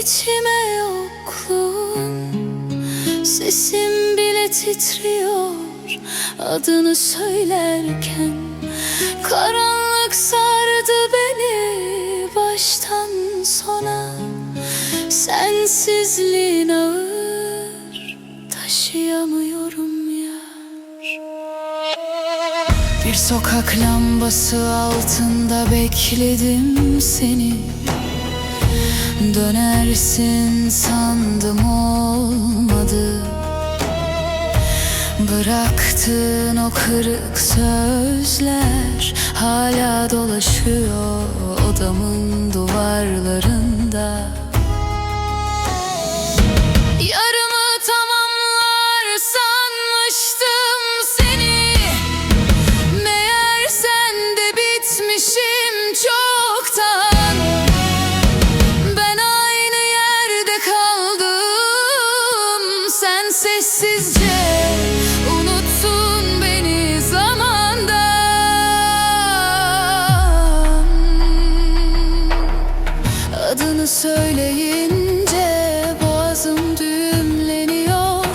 içime yokluğun Sesim bile titriyor. Adını söylerken Karanlık sardı beni baştan sona. Sensizliğin ağır taşıyamıyorum yar. Bir sokak lambası altında bekledim seni Dönersin sandım olmadı. Bıraktığın o kırık sözler Hala dolaşıyor odamın duvarlarında Sessizce unuttun beni zamandan. Adını söyleyince boğazım düğümleniyor.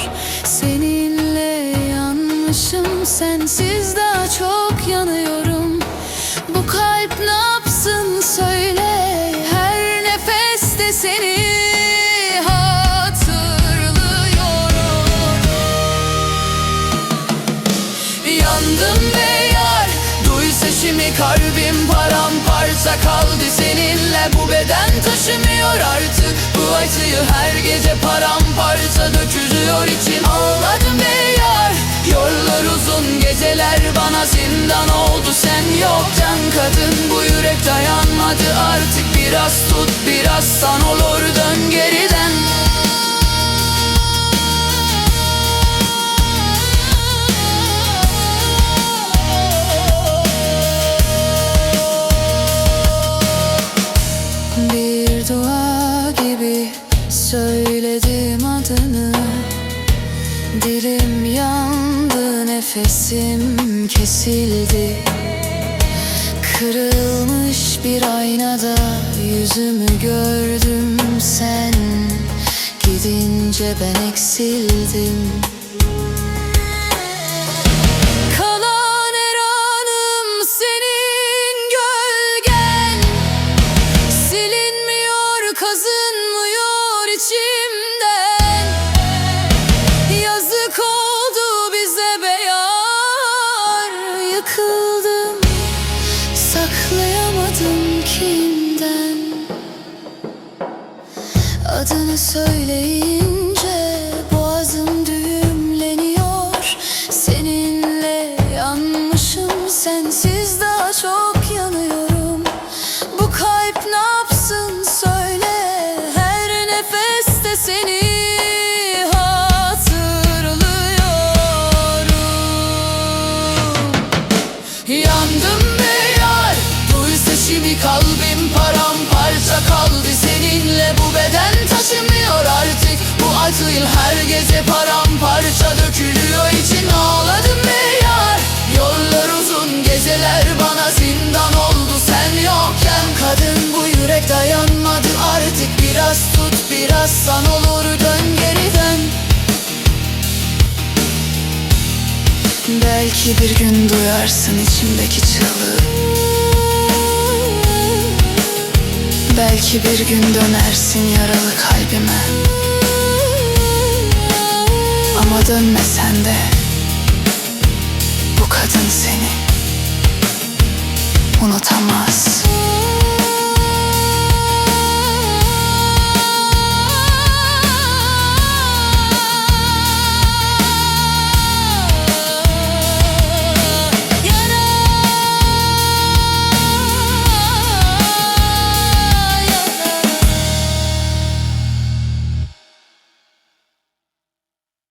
Seninle yanmışım sensiz daha çok yanıyorum. Bu kalp ne yapsın söyle her nefeste seni Yandım ve yar Duy sesimi kalbim paramparça kaldı seninle. Bu beden taşımıyor artık Bu acıyı her gece paramparça dökülüyor için. Ağladım ve yar Yollar uzun geceler bana zindan oldu. Sen yokken kadın bu yürek dayanmadı artık Biraz tut biraz san olur dön geriden Dilim yandı nefesim kesildi. Kırılmış bir aynada yüzümü gördüm sen. Gidince ben eksildim Adını söyleyince boğazım düğümleniyor. Seninle yanmışım sensiz daha çok Sesimi kalbim paramparça kaldı. Seninle bu beden taşımıyor artık. Bu acıyla her gece paramparça dökülüyor. İçin Ağladım be yar. Yollar uzun geceler bana zindan oldu. Sen yokken kadın bu yürek dayanmadı artık. Biraz tut biraz san olur dön geriden Belki bir gün duyarsın içimdeki çığlığı Belki bir gün dönersin yaralı kalbime. Ama dönmesen de Bu kadın seni Unutamaz